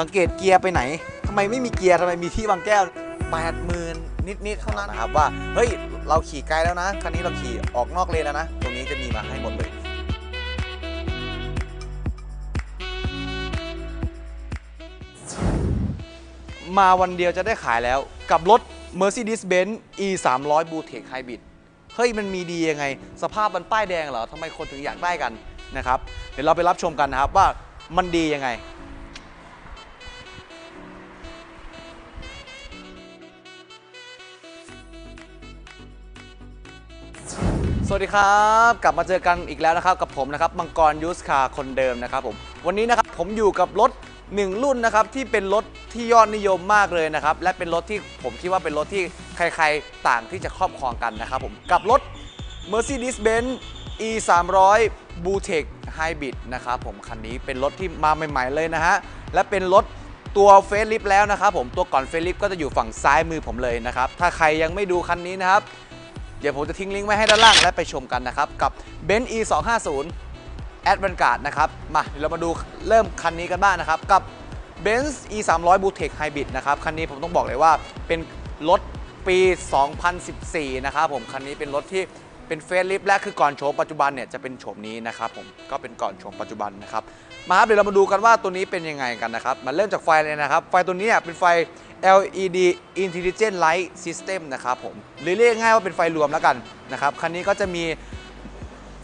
สังเกตเกียร์ไปไหนทำไมไม่มีเกียร์ทำไมมีที่บางแก้วแปดหมื่นนิดๆเท่านั้นนะครับว่าเฮ้ยเราขี่ไกลแล้วนะคันนี้เราขี่ออกนอกเลนแล้วนะ ตรงนี้จะมีมาให้หมดเลยมาวันเดียวจะได้ขายแล้วกับรถ Mercedes-Benz E 3 0 0 b l u e t e c h Hybrid เฮ้ยมันมีดียังไง สภาพมันป้ายแดงเหรอทำไมคนถึงอยากได้กันนะครับ เดี๋ยวเราไปรับชมกันนะครับว่ามันดียังไง สวัสดีครับ กลับมาเจอกันอีกแล้วนะครับกับผมนะครับมังกรยูสคาคนเดิมนะครับผมวันนี้นะครับผมอยู่กับรถหนึ่งรุ่นนะครับที่เป็นรถที่ยอดนิยมมากเลยนะครับและเป็นรถที่ผมคิดว่าเป็นรถที่ใครๆต่างที่จะครอบครองกันนะครับผมกับรถ Mercedes-Benz E 3 0 0 b u t e c Hybrid นะครับผมคันนี้เป็นรถที่มาใหม่ ๆ เลยนะฮะและเป็นรถตัวเฟซลิฟแล้วนะครับผมตัวก่อนเฟซลิฟก็จะอยู่ฝั่งซ้ายมือผมเลยนะครับถ้าใครยังไม่ดูคันนี้นะครับ เดี๋ยวผมจะทิ้งลิงก์ไว้ให้ด้านล่างและไปชมกันนะครับ กับ Benz E 2 5 0 a d v a n g a r d นะครับ มาเดี๋ยวเรามาดูเริ่มคันนี้กันบ้างนะครับ กับ Benz E 3 0 0 b u t e c Hybrid นะครับ คันนี้ผมต้องบอกเลยว่าเป็นรถปี 2014 นะครับผม คันนี้เป็นรถที่ เป็นเฟซลิฟและคือก่อนโฉมปัจจุบันเนี่ยจะเป็นโฉมนี้นะครับผมก็เป็นก่อนโฉมปัจจุบันนะครับมาครับเดี๋ยวเรามาดูกันว่าตัวนี้เป็นยังไงกันนะครับมาเริ่มจากไฟเลยนะครับ ไฟตัวนี้เนี่ยเป็นไฟ LED Intelligent Light System นะครับผมหรือเรียกง่ายว่าเป็นไฟรวมแล้วกันนะครับคันนี้ก็จะมี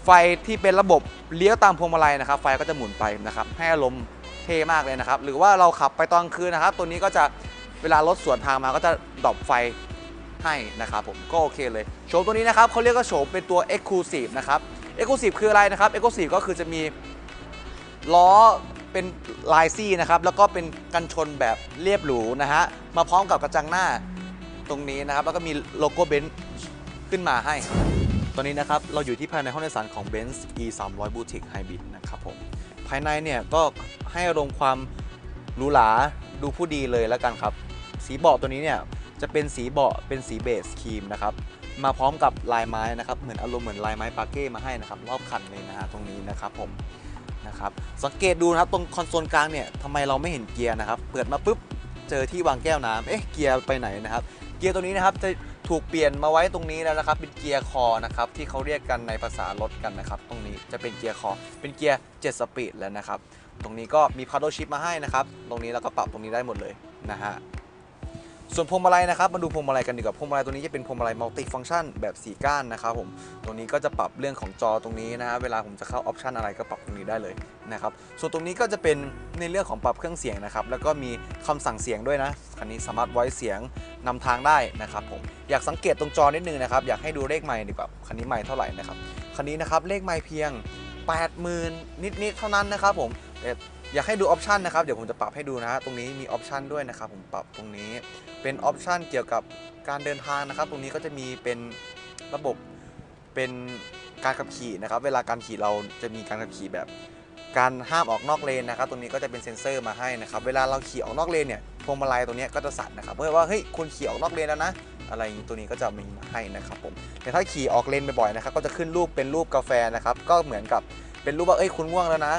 ไฟที่เป็นระบบเลี้ยวตามพวงมาลัยนะครับ ไฟก็จะหมุนไปนะครับให้อารมณ์เท่มากเลยนะครับ หรือว่าเราขับไปตอนคืนนะครับ ตัวนี้ก็จะเวลารถสวนทางมาก็จะดรอปไฟ ให้นะครับผมก็โอเคเลยโฉมตัวนี้นะครับเขาเรียกว่าโฉมเป็นตัว Exclusive นะครับ Exclusive คืออะไรนะครับ Exclusive ก็คือจะมีล้อเป็นลายซี่นะครับแล้วก็เป็นกันชนแบบเรียบหรูนะฮะมาพร้อมกับกระจังหน้าตรงนี้นะครับ แล้วก็มีโลโก้เบนซ์ขึ้นมาให้ ตอนนี้นะครับ เราอยู่ที่ภายในห้องโดยสารของ Benz E 3 0 0 Boutique Hybrid นะครับผม ภายในเนี่ยก็ให้อารมณ์ความหรูหราดูผู้ดีเลยแล้วกันครับ สีเบาะตัวนี้เนี่ย จะเป็นสีเบาะเป็นสีเบสครีมนะครับมาพร้อมกับลายไม้นะครับเหมือนอารมณ์เหมือนลายไม้ปาเก้มาให้นะครับรอบคันเลยนะฮะตรงนี้นะครับผมนะครับสังเกตดูนะครับตรงคอนโซลกลางเนี่ยทำไมเราไม่เห็นเกียร์นะครับเปิดมาปุ๊บเจอที่วางแก้วน้ำเอ๊ะเกียร์ไปไหนนะครับ เกียร์ตัวนี้นะครับจะถูกเปลี่ยนมาไว้ตรงนี้แล้วนะครับ เป็นเกียร์คอนะครับที่เขาเรียกกันในภาษารถกันนะครับ ตรงนี้จะเป็นเกียร์คอ เป็นเกียร์7สปีดแล้วนะครับ ตรงนี้ก็มี paddle shift มาให้นะครับ ตรงนี้เราก็ปรับตรงนี้ได้หมดเลยนะฮะ ส่วนพวงมาลัยนะครับมาดูพวงมาลัยกันดีกว่าพวงมาลัยตัวนี้จะเป็นพวงมาลัยมัลติฟัง c t ชันแบบ 4 ก้านนะครับผมตรงนี้ก็จะปรับเรื่องของจอตรงนี้นะฮะเวลาผมจะเข้าออปชันอะไรก็ปรับตรงนี้ได้เลยนะครับส่วนตรงนี้ก็จะเป็นในเรื่องของปรับเครื่องเสียงนะครับแล้วก็มีคำสั่งเสียงด้วยนะคันนี้สามารถไว้เสียงนำทางได้นะครับผมอยากสังเกตตรงจอนิดนึงนะครับอยากให้ดูเลขไมค์ดีกว่าคันนี้ไมค์เท่าไหร่นะครับคันนี้นะครับเลขไมค์เพียง 80,000 นิดๆเท่านั้นนะครับผม อยากให้ดูออปชันนะครับ เดี๋ยวผมจะปรับให้ดูนะฮะตรงนี้มีออปชันด้วยนะครับผมปรับตรงนี้เป็นออปชันเกี่ยวกับการเดินทางนะครับ ตรงนี้ก็จะมีเป็นระบบเป็นการขับขี่นะครับ เวลาการขี่เราจะมีการขับขี่แบบการห้ามออกนอกเลนนะครับ ตรงนี้ก็จะเป็นเซ็นเซอร์มาให้นะครับ เวลาเราขี่ออกนอกเลนเนี่ยพวงมาลัยตรงนี้ก็จะสั่นนะครับเพื่อว่าเฮ้ยคุณขี่ออกนอกเลนแล้วนะอะไรอย่างนี้ตัวนี้ก็จะมีมาให้นะครับผมแต่ถ้าขี่ออกเลนบ่อยๆนะครับ ก็จะขึ้นรูปเป็นรูปกาแฟนะครับ ก็เหมือนกับเป็นรูปว่าเอ้ยคุณง่วงแล้วนะ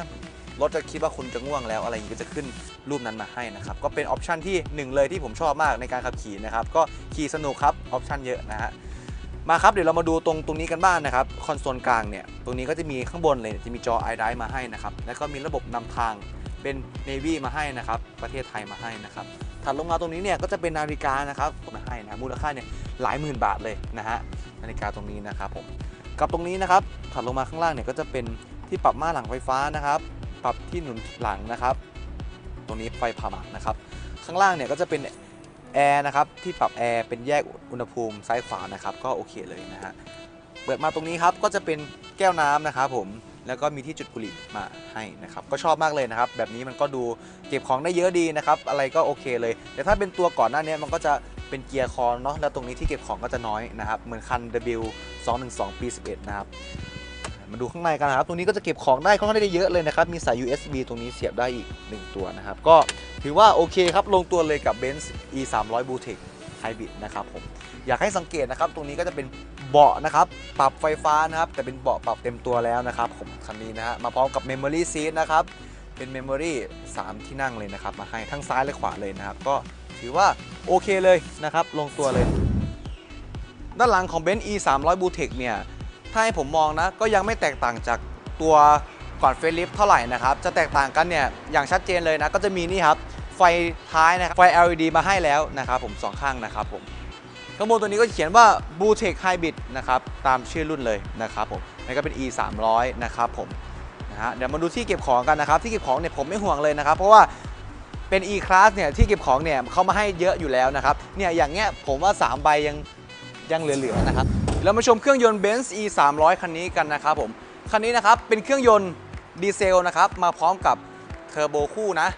รถจะคิดว่าคุณจะง่วงแล้วอะไรอย่างนี้ก็จะขึ้นรูปนั้นมาให้นะครับ ก็เป็นออปชันที่หนึ่งเลยที่ผมชอบมากในการขับขี่นะครับ ก็ขี่สนุกครับออปชันเยอะนะฮะมาครับเดี๋ยวเรามาดูตรงตรงนี้กันบ้างนะครับคอนโซลกลางเนี่ยตรงนี้ก็จะมีข้างบนเลยจะมีจอ i d r i v e มาให้นะครับแล้วก็มีระบบนำทางเป็น Navy มาให้นะครับประเทศไทยมาให้นะครับถัดลงมาตรงนี้เนี่ยก็จะเป็นนาฬิกานะครับมาให้นะมูลค่าเนี่ยหลายหมื่นบาทเลยนะฮะนาฬิกาตรงนี้นะครับผมกับตรงนี้นะครับถัดลงมาข้างล่างเนี่ยก็จะเป็นที่ปรับม่าหลังไฟฟ้านะครับ ปรับที่หนุนหลังนะครับ ตรงนี้ไฟผ่าหมากนะครับ ข้างล่างเนี่ยก็จะเป็นแอร์นะครับ ที่ปรับแอร์เป็นแยกอุณหภูมิซ้ายขวานะครับ ก็โอเคเลยนะฮะเปิดมาตรงนี้ครับก็จะเป็นแก้วน้ำนะครับผมแล้วก็มีที่จุดบุหรี่มาให้นะครับ ก็ชอบมากเลยนะครับ แบบนี้มันก็ดูเก็บของได้เยอะดีนะครับ อะไรก็โอเคเลย แต่ถ้าเป็นตัวก่อนหน้านี้มันก็จะเป็นเกียร์คอนเนาะแล้วตรงนี้ที่เก็บของก็จะน้อยนะครับ เหมือนคัน W 212 ปี 11 นะครับ มาดูข้างในกันนะครับตรงนี้ก็จะเก็บของได้ค่อนข้างได้เยอะเลยนะครับ มีสาย USB ตรงนี้เสียบได้อีก 1 ตัวนะครับ ก็ถือว่าโอเคครับ ลงตัวเลยกับ Benz E 3 0 0 Boutique Hybrid นะครับผม อยากให้สังเกตนะครับ ตรงนี้ก็จะเป็นเบาะนะครับ ปรับไฟฟ้านะครับ แต่เป็นเบาะปรับเต็มตัวแล้วนะครับผมคันนี้นะฮะ มาพร้อมกับ Memory Seat นะครับ เป็นเมมโมรี่3ที่นั่งเลยนะครับ มาให้ทั้งซ้ายและขวาเลยนะครับ ก็ถือว่าโอเคเลยนะครับ ลงตัวเลย ด้านหลังของ b e n z e 3 0 0 b u t e c เนี่ย ถ้าให้ผมมองนะ ก็ยังไม่แตกต่างจากตัวก่อนเฟรลิฟเท่าไหร่นะครับ จะแตกต่างกันเนี่ย อย่างชัดเจนเลยนะ ก็จะมีนี่ครับ ไฟท้ายนะครับ ไฟ LED มาให้แล้วนะครับผมสองข้างนะครับผมข้างบนตัวนี้ก็เขียนว่า b u t e c Hybrid นะครับ ตามชื่อรุ่นเลยนะครับผมนี่ก็เป็น e 3 0 0นะครับผมนะฮะเดี๋ยวมาดูที่เก็บของกันนะครับ ที่เก็บของเนี่ยผมไม่ห่วงเลยนะครับ เพราะว่าเป็น e class เนี่ยที่เก็บของเนี่ยเขามาให้เยอะอยู่แล้วนะครับ เนี่ยอย่างเงี้ยผมว่า 3 ใบยังยังเหลือๆนะครับ เรามาชมเครื่องยนต์ Benz e 3 0 0คันนี้กันนะครับผม คันนี้นะครับเป็นเครื่องยนต์ดีเซลนะครับมาพร้อมกับเทอร์โบคู่นะ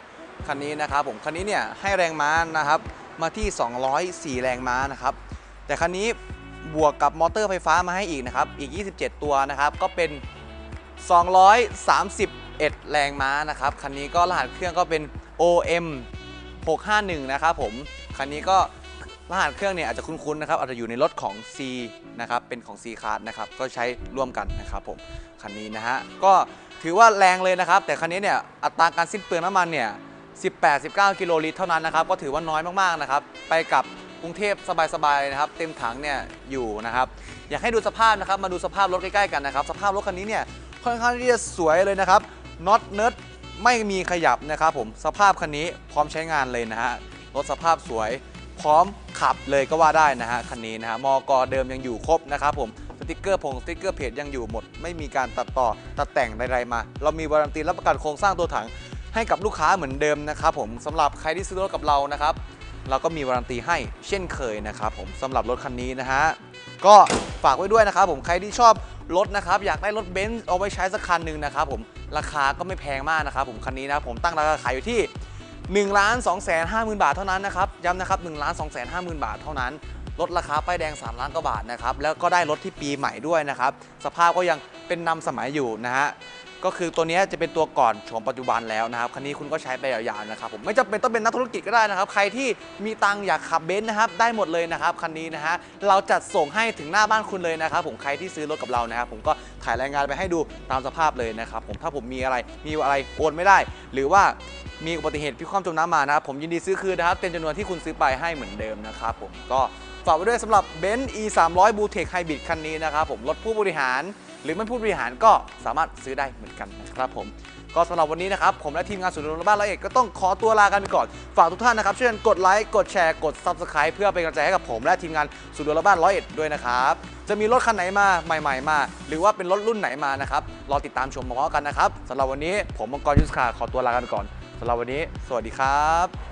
คันนี้นะครับผมคันนี้เนี่ยให้แรงม้านะครับมาที่ 204 แรงม้านะครับแต่คันนี้บวกกับมอเตอร์ไฟฟ้ามาให้อีกนะครับอีก 27 ตัวนะครับก็เป็น 231 แรงม้านะครับคันนี้ก็รหัสเครื่องก็เป็น OM 651 นะครับผมคันนี้ก็ รหัสเครื่องเนี่ยอาจจะคุ้นๆนะครับอาจจะอยู่ในรถของ C นะครับเป็นของ C Class นะครับก็ใช้ร่วมกันนะครับผมคันนี้นะฮะก็ถือว่าแรงเลยนะครับ แต่คันนี้เนี่ยอัตราการสิ้นเปลืองน้ำมันเนี่ย18-19 กิโลลิตรเท่านั้นนะครับก็ถือว่าน้อยมากๆนะครับไปกับกรุงเทพสบายๆนะครับเต็มถังเนี่ยอยู่นะครับอยากให้ดูสภาพนะครับมาดูสภาพรถใกล้ๆกันนะครับสภาพรถคันนี้เนี่ยค่อนข้างที่จะสวยเลยนะครับน็อตเนิร์ดไม่มีขยับนะครับผมสภาพคันนี้พร้อมใช้งานเลยนะฮะรถสภาพสวย พร้อมขับเลยก็ว่าได้นะฮะคันนี้นะฮะมอกเดิมยังอยู่ครบนะครับผมสติกเกอร์ผงสติกเกอร์เพจยังอยู่หมด ไม่มีการตัดต่อตัดแต่งใดๆมา เรามีวารันตีรับประกันโครงสร้างตัวถังให้กับลูกค้าเหมือนเดิมนะครับผมสำหรับใครที่ซื้อรถกับเรานะครับเราก็มีวารันตีให้เช่นเคยนะครับผมสำหรับรถคันนี้นะฮะก็ฝากไว้ด้วยนะครับผมใครที่ชอบรถนะครับอยากได้รถเบนซ์เอาไว้ใช้สักคันหนึ่งนะครับผมราคาก็ไม่แพงมากนะครับผมคันนี้นะครับผมตั้งราคาขายอยู่ที่ 1ล้าน2แสน5หมื่นบาทเท่านั้นนะครับย้ำนะครับ1ล้าน2แสน5หมื่นบาทเท่านั้น ลดราคาป้ายแดง 3 ล้านกว่าบาทนะครับแล้วก็ได้รถที่ปีใหม่ด้วยนะครับสภาพก็ยังเป็นนำสมัยอยู่นะฮะ ก็คือตัวนี้จะเป็นตัวก่อนโฉมปัจจุบันแล้วนะครับ คันนี้คุณก็ใช้ไปยาวๆนะครับผมไม่จำเป็นต้องเป็นนักธุรกิจก็ได้นะครับ ใครที่มีตังค์อยากขับเบนซ์นะครับ ได้หมดเลยนะครับ คันนี้นะฮะ เราจัดส่งให้ถึงหน้าบ้านคุณเลยนะครับ ผม ใครที่ซื้อรถกับเรานะครับ ผมก็ถ่ายรายงานไปให้ดูตามสภาพเลยนะครับ ผม ถ้าผมมีอะไร มีอะไรโอนไม่ได้ หรือว่ามีอุบัติเหตุพิคว่ำจมน้ำมานะครับ ผมยินดีซื้อคืนนะครับ เต็มจำนวนที่คุณซื้อไปให้เหมือนเดิมนะครับ ผม ก็ ฝากไว้ด้วยสำหรับ b e n z e 3 0 0 b u t e c Hybrid คันนี้นะครับผมรถผู้บริหาร หรือไม่ผู้บริหารก็สามารถซื้อได้เหมือนกันนะครับผมก็สำหรับวันนี้นะครับ ผมและทีมงานศูนย์รวมบ้านร้อยเอ็ดก็ต้องขอตัวลากันไปก่อน ฝากทุกท่านนะครับช่วยกันกดไลค์กดแชร์กด Subscribe เพื่อเป็นกำลังใจให้กับผมและทีมงานศูนย์รวมบ้านร้อยเอ็ดด้วยนะครับจะมีรถคันไหนมาใหม่ ๆ มา หรือว่าเป็นรถรุ่นไหนมานะครับรอติดตามชมพร้อมกันนะครับสำหรับวันนี้ผมมังกรยุทธคาขอตัวลากันก่อนสำหรับวันนี้ สวัสดีครับ